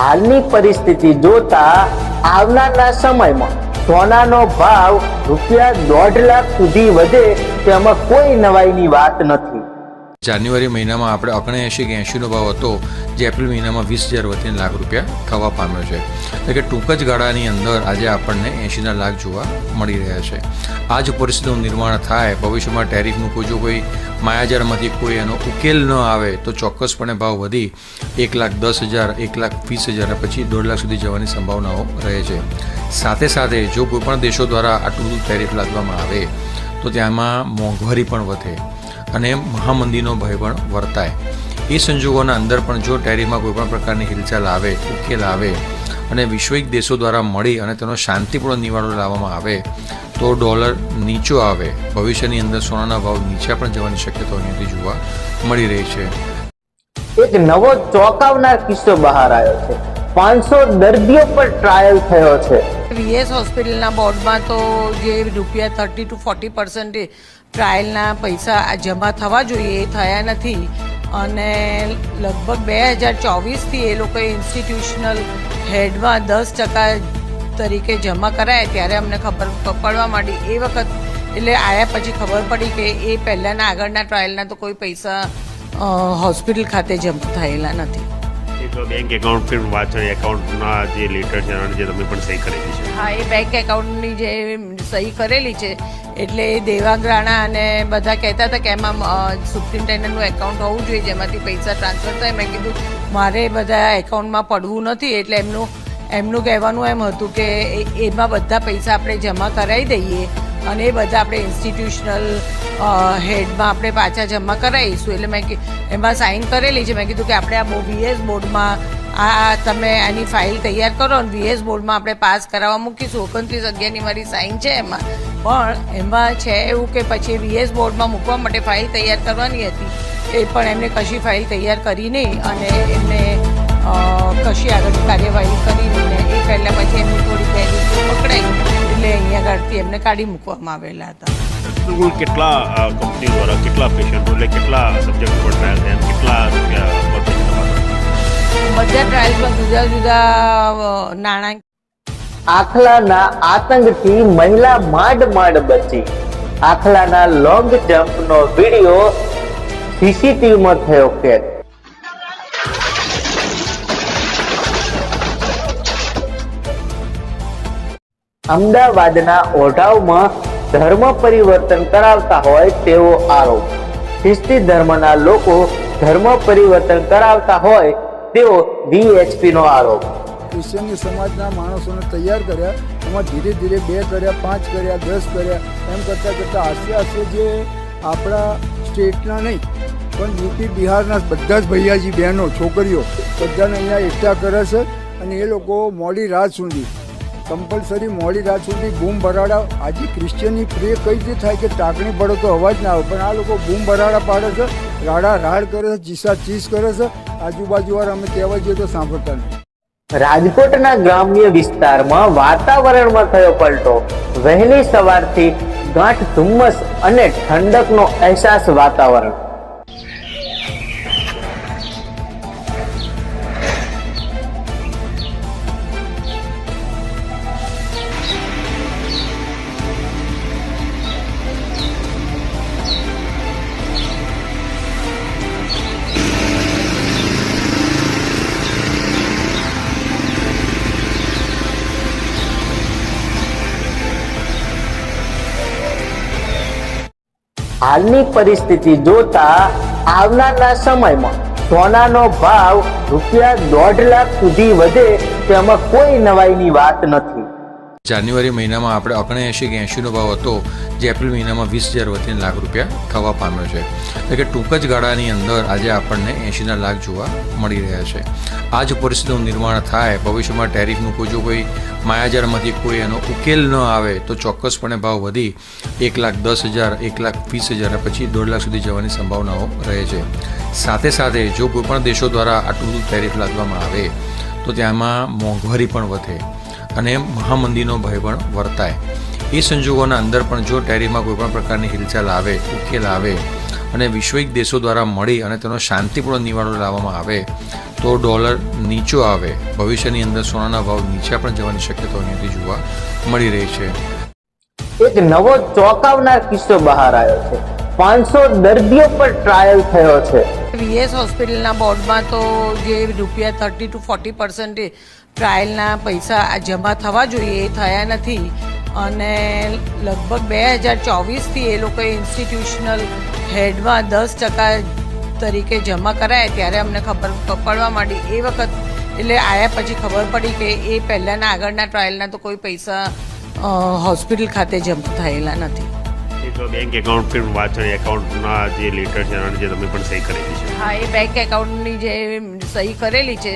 હાલની પરિસ્થિતિ જોતા આવનારના સમયમાં સોનાનો ભાવ રૂપિયા દોઢ લાખ સુધી વધે તેમાં કોઈ નવાઈની વાત નથી. જાન્યુઆરી મહિનામાં આપણે ઓગણએંશી કે એંશીનો ભાવ હતો, જે એપ્રિલ મહિનામાં વીસ હજાર વધીને લાખ રૂપિયા થવા પામ્યો છે. એટલે કે ટૂંક જ ગાળાની અંદર આજે આપણને એંશીના લાખ જોવા મળી રહ્યા છે. આ જ પરિસ્થિતિનું નિર્માણ થાય, ભવિષ્યમાં ટેરિફનું કોઈ જો કોઈ માયાજાળમાંથી કોઈ એનો ઉકેલ ન આવે તો ચોક્કસપણે ભાવ વધી એક લાખ દસ હજાર, એક લાખ વીસ હજાર, પછી દોઢ લાખ સુધી જવાની સંભાવનાઓ રહે છે. સાથે સાથે જો કોઈપણ દેશો દ્વારા આટલું બધું ટેરિફ લાદવામાં આવે, તો ત્યાંમાં મોંઘવારી પણ વધે અને મહામંદીનો ભય પણ વર્તાય. એ સંજોગોના અંદર પણ જો ટેરિફમાં કોઈપણ પ્રકારની હિલચાલ આવે, ઉકેલ આવે અને વિશ્વિક દેશો દ્વારા મળી અને તેનો શાંતિપૂર્ણ નિવાડો લાવવામાં આવે તો ડોલર નીચો આવે. ભવિષ્યની અંદર સોનાના ભાવ નીચે પણ જવાની શક્યતાઓ અહીંયાથી જોવા મળી રહી છે. એક નવો ચોંકાવનાર કિસ્સો બહાર આવ્યો છે. પાંચસો દર્દીઓ પર ટ્રાયલ થયો છે. વીએસ હોસ્પિટલના બોર્ડમાં તો જે રૂપિયા થર્ટી ટુ ફોર્ટી પર્સન્ટ ટ્રાયલના પૈસા આ જમા થવા જોઈએ એ થયા નથી. અને લગભગ બે હજાર ચોવીસથી એ લોકોએ ઇન્સ્ટિટ્યુશનલ હેડમાં દસ ટકા તરીકે જમા કરાયા ત્યારે અમને ખબર પડવા માંડી. એ વખત એટલે આવ્યા પછી ખબર પડી કે એ પહેલાંના આગળના ટ્રાયલના તો કોઈ પૈસા હોસ્પિટલ ખાતે જમા થયેલા નથી. બેંક એકાઉન્ટ વાંચો એકાઉન્ટના જે લેટર છે જે તમે પણ સહી કરેલી છે. હા એ બેંક એકાઉન્ટની જે સહી કરેલી છે એટલે એ દેવાંગ રાણા અને બધા કહેતા હતા કે એમાં સુપ્રિન્ટેન્ડન્ટનું એકાઉન્ટ હોવું જોઈએ જેમાંથી પૈસા ટ્રાન્સફર થાય. મેં કીધું મારે બધા એકાઉન્ટમાં પડવું નથી એટલે એમનું એમનું કહેવાનું એમ હતું કે એમાં બધા પૈસા આપણે જમા કરાવી દઈએ અને એ બધા આપણે ઇન્સ્ટિટ્યુશનલ હેડમાં આપણે પાછા જમા કરાવીશું. એટલે મેં એમાં સાઇન કરેલી છે. મેં કીધું કે આપણે આ વીએસ બોર્ડમાં આ તમે આની ફાઇલ તૈયાર કરો અને વીએસ બોર્ડમાં આપણે પાસ કરાવવા મૂકીશું. ઓગણત્રીસ અગિયારની મારી સાઇન છે એમાં. પણ એમાં છે એવું કે પછી વીએસ બોર્ડમાં મૂકવા માટે ફાઇલ તૈયાર કરવાની હતી. એ પણ એમને કશી ફાઇલ તૈયાર કરી નહીં અને એમને એમને કાઢી મૂકવામાં આવેલા હતા. કેટલા કંપની દ્વારા કેટલા પેશન્ટો એટલે કેટલા સબ્જેક્ટ પર ટ્રાયલ થયા કેટલા બધા ટ્રાયલ્સમાં જુદા જુદા નાણાં આખલાના આતંકથી મહિલા માંડ માંડ બચી. આખલાના લોંગ જમ્પનો વીડિયો સીસીટીવીમાં થયો કેદ. અમદાવાદના ઓઢાવમાં ધર્મ પરિવર્તન કરાવતા હોય તેવો આરોપ. ખ્રિસ્તી ધર્મના લોકો ધર્મ પરિવર્તન કરાવતા હોય તેવો વીએચપી નો આરોપ. ક્રિશ્ચિયન સમાજના માણસોને તૈયાર કર્યા, એમાં ધીરે ધીરે બે કર્યા, પાંચ કર્યા, દસ કર્યા, એમ કરતાં કરતાં આસ્તે આસ્તે જે આપણા સ્ટેટના નહીં, પણ યુપી, બિહારના બધા જ ભૈયાજી બહેનો, છોકરીઓ, બધાને અહીંયા એકઠા કરે છે અને એ લોકો મોડી રાત સુધી કમ્પલસરી મોડી રાત સુધી બૂમ ભરાડા આજે ક્રિશ્ચિયનની પ્રે કઈ રીતે થાય કે ટાંકણી પડે તો અવાજ ના આવે. પણ આ લોકો બૂમ ભરાડા પાડે છે, રાડા રાડ કરે છે, ચીસા ચીસ કરે છે. આજુબાજુવાળા અમે કહેવા જઈએ તો સાંભળતા નહીં. રાજકોટના ગ્રામ્ય વિસ્તારમાં વાતાવરણમાં થયો પલટો. વહેલી સવારથી ગાંઠ ધુમ્મસ અને ઠંડકનો અહેસાસ વાતાવરણ. હાલની પરિસ્થિતિ જોતા આવનારના સમયમાં સોનાનો ભાવ રૂપિયા દોઢ લાખ સુધી વધે તેમાં કોઈ નવાઈની વાત નથી. જાન્યુઆરી મહિનામાં આપણે ઓગણએંશી કે એંશીનો ભાવ હતો, જે એપ્રિલ મહિનામાં વીસ હજાર વધીને લાખ રૂપિયા થવા પામ્યો છે. એટલે કે ટૂંક જ ગાળાની અંદર આજે આપણને એંશીના લાખ જોવા મળી રહ્યા છે. આ જ પરિસ્થિતિનું નિર્માણ થાય, ભવિષ્યમાં ટેરિફનું કોઈ જો કોઈ માયાજાળમાંથી કોઈ એનો ઉકેલ ન આવે, તો ચોક્કસપણે ભાવ વધી એક લાખ દસ હજાર, એક લાખ વીસ હજાર પછી દોઢ લાખ સુધી જવાની સંભાવનાઓ રહે છે. સાથે સાથે જો કોઈપણ દેશો દ્વારા આટલું ટેરિફ લાદવામાં આવે, તો ત્યાંમાં મોંઘવારી પણ વધે. અને મહામંદીનો ભય પણ વર્તાય. એ સંજોગોના અંદર પણ જો ટેરીમાં કોઈ પણ પ્રકારની હિલચાલ આવે ઉકેલ આવે અને વિશ્વિક દેશો દ્વારા મળી અને તેનો શાંતિપૂર્ણ નિવાડો લાવવામાં આવે તો ડોલર નીચો આવે. ભવિષ્યની અંદર સોનાના ભાવ નીચે પણ જવાની શક્યતાઓ અહીંયાથી જોવા મળી રહી છે. એક નવો ચોંકાવનાર કિસ્સો બહાર આવ્યો છે. પાંચસો દર્દીઓ પર ટ્રાયલ થયો છે. વીએસ હોસ્પિટલના બોર્ડમાં તો જે રૂપિયા થર્ટી ટુ ફોર્ટી પર્સન્ટ ટ્રાયલના પૈસા જમા થવા જોઈએ એ થયા નથી. અને લગભગ બે હજાર ચોવીસથી એ લોકોએ ઇન્સ્ટિટ્યુશનલ હેડમાં દસ ટકા તરીકે જમા કરાયા ત્યારે અમને ખબર પડવા માંડી. એ વખત એટલે આવ્યા પછી ખબર પડી કે એ પહેલાંના આગળના ટ્રાયલના તો કોઈ પૈસા હોસ્પિટલ ખાતે જમા થયેલા નથી. એક બેંક એકાઉન્ટ પણ વાંચન એકાઉન્ટના જે લેટર છે જે તમે પણ સહી કરેલી છે. હા, એ બેંક એકાઉન્ટની જે સહી કરેલી છે,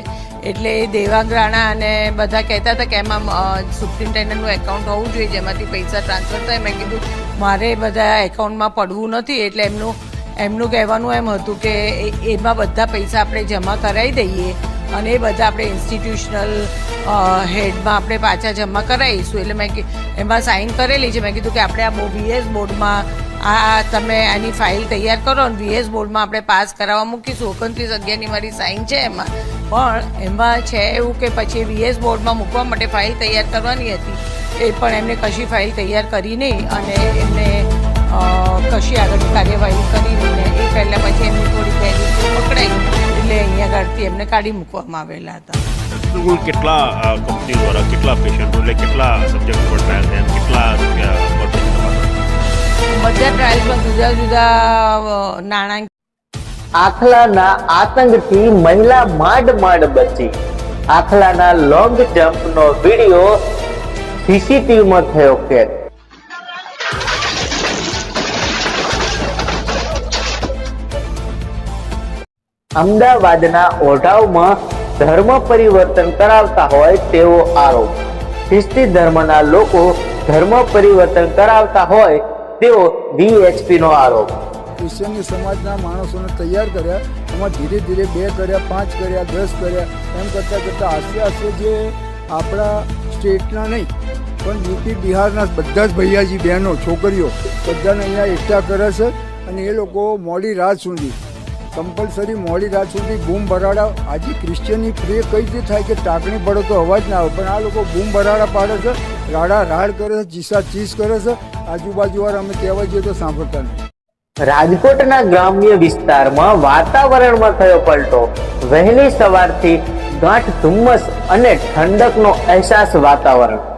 એટલે દેવાંગ રાણા અને બધા કહેતા હતા કે એમાં સુપ્રિન્ટેન્ડન્ટનું એકાઉન્ટ હોવું જોઈએ, જેમાંથી પૈસા ટ્રાન્સફર થાય. મેં કીધું, મારે બધા એકાઉન્ટમાં પડવું નથી. એટલે એમનું એમનું કહેવાનું એમ હતું કે એમાં બધા પૈસા આપણે જમા કરાવી દઈએ. અને એ બધા આપણે ઇન્સ્ટિટ્યુશનલ હેડમાં આપણે પાછા જમા કરાવીશું એટલે મેં એમાં સાઇન કરેલી છે. મેં કીધું કે આપણે આ વીએસ બોર્ડમાં આ તમે આની ફાઇલ તૈયાર કરો અને વીએસ બોર્ડમાં આપણે પાસ કરાવવા મૂકીશું. ઓગણત્રીસ અગિયારની મારી સાઇન છે એમાં. પણ એમાં છે એવું કે પછી વીએસ બોર્ડમાં મૂકવા માટે ફાઇલ તૈયાર કરવાની હતી. એ પણ એમને કશી ફાઇલ તૈયાર કરી નહીં અને એમને કશી આગળની કાર્યવાહી કરી નહીં. એ પહેલાં પછી એમની થોડી પહેલી આગળથી એમને કાઢી મૂકવામાં આવેલા હતા. કેટલા કંપની દ્વારા કેટલા પેશન્ટ એટલે કેટલા સબ્જેક્ટ પર ટ્રાયલ થયા કેટલા બધા ટ્રાયલ્સમાં જુદા જુદા નાણાં આખલાના આતંકથી મહિલા માંડ માંડ બચી. આખલાના લોંગ જમ્પનો વીડિયો સીસીટીવીમાં થયો કેદ. અમદાવાદના ઓઢાવમાં ધર્મ પરિવર્તન કરાવતા હોય તેવો આરોપ. ખ્રિસ્તી ધર્મના લોકો ધર્મ પરિવર્તન કરાવતા હોય તેવો વીએચપી નો આરોપ. ક્રિશ્ચિયન સમાજના માણસોને તૈયાર કર્યા, એમાં ધીરે ધીરે બે કર્યા, પાંચ કર્યા, દસ કર્યા, એમ કરતાં કરતાં આસ્તે આસ્તે જે આપણા સ્ટેટના નહીં, પણ યુપી, બિહારના બધા જ ભૈયાજી બહેનો, છોકરીઓ, બધાને અહીંયા એકઠા કરે છે અને એ લોકો મોડી રાત સુધી કમ્પલસરી મોડી રાત સુધી બૂમ ભરાડા. આજે ક્રિશ્ચિયનની પ્રે કઈ રીતે થાય કે ટાંકણી પડે તો અવાજ ના આવે. પણ આ લોકો બૂમ ભરાડા પાડે છે, રાડા રાડ કરે છે, ચીસા ચીસ કરે છે. આજુબાજુવાળા અમે કહેવા જઈએ તો સાંભળતા નહીં. રાજકોટના ગ્રામ્ય વિસ્તારમાં વાતાવરણમાં થયો પલટો. વહેલી સવારથી ગાંઠ ધુમ્મસ અને ઠંડકનો અહેસાસ વાતાવરણ.